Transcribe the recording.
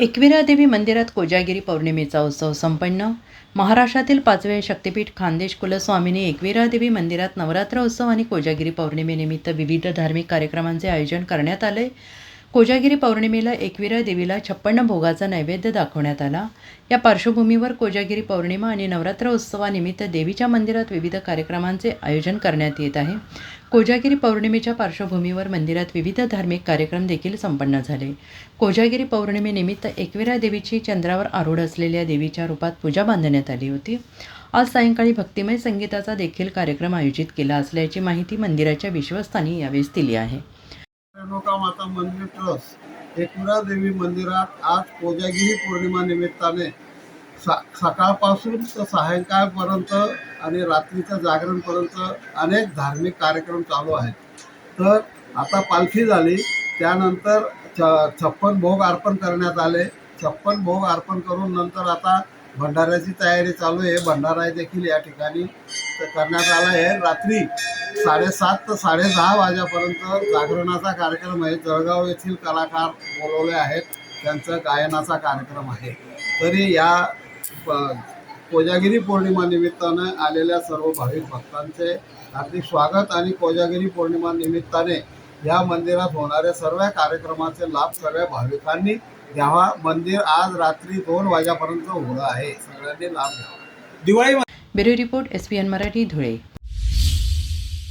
एकविरा देवी मंदिरात कोजागिरी पौर्णिमेचा उत्सव संपन्न. महाराष्ट्रातील पाचवे शक्तिपीठ खानदेश कुलस्वामिनी एकविरा देवी मंदिरात नवरात्र उत्सव आणि कोजागिरी पौर्णिमेनिमित्त विविध धार्मिक कार्यक्रमांचे आयोजन करण्यात आले. कोजागिरी पौर्णिमेला एकविरा देवीला छप्पन्न भोगाचा नैवेद्य दाखवण्यात आला. या पार्श्वभूमीवर कोजागिरी पौर्णिमा आणि नवरात्र उत्सवानिमित्त देवीच्या मंदिरात विविध कार्यक्रमांचे आयोजन करण्यात येत आहे. कोजागिरी पौर्णिमेच्या पार्श्वभूमीवर मंदिरात विविध धार्मिक कार्यक्रम देखील संपन्न झाले. कोजागिरी पौर्णिमेनिमित्त एकविरा देवीची चंद्रावर आरूढ असलेल्या देवीच्या रूपात पूजा बांधण्यात आली होती. आज सायंकाळी भक्तिमय संगीताचा देखील कार्यक्रम आयोजित केला असल्याची माहिती मंदिराच्या विश्वस्तांनी यावेळेस दिली आहे. रेणुका माता मंदिर ट्रस्ट एकविरा देवी मंदिरात आज कोजागिरी पौर्णिमा निमित्ताने सा सकाळपासून तर सायंकाळपर्यंत आणि रात्रीच्या जागरणपर्यंत अनेक धार्मिक कार्यक्रम चालू आहेत. तर आता पालखी झाली त्यानंतर छ छप्पन भोग अर्पण करण्यात आले. छप्पन भोग अर्पण करून नंतर आता भंडाऱ्याची तयारी चालू आहे. भंडारा देखील या ठिकाणी करण्यात आला आहे. रात्री साडेसात ते साडेदहा वाजेपर्यंत जागरणाचा कार्यक्रम आहे. जळगाव येथील कलाकार बोलवले आहेत. त्यांचा गायनाचा कार्यक्रम आहे. तरी या प- कोजागिरी पौर्णिमा निमित्तानं आलेल्या सर्व भाविक भक्तांचे हार्दिक स्वागत आणि कोजागिरी पौर्णिमा निमित्ताने या मंदिरात होणाऱ्या सर्व कार्यक्रमाचे लाभ सगळ्या भाविकांनी घ्यावा. मंदिर आज रात्री दोन वाजेपर्यंत उघडं आहे. सगळ्यांनी लाभ घ्यावा. Diwali bureau report S P N Marathi Dhule.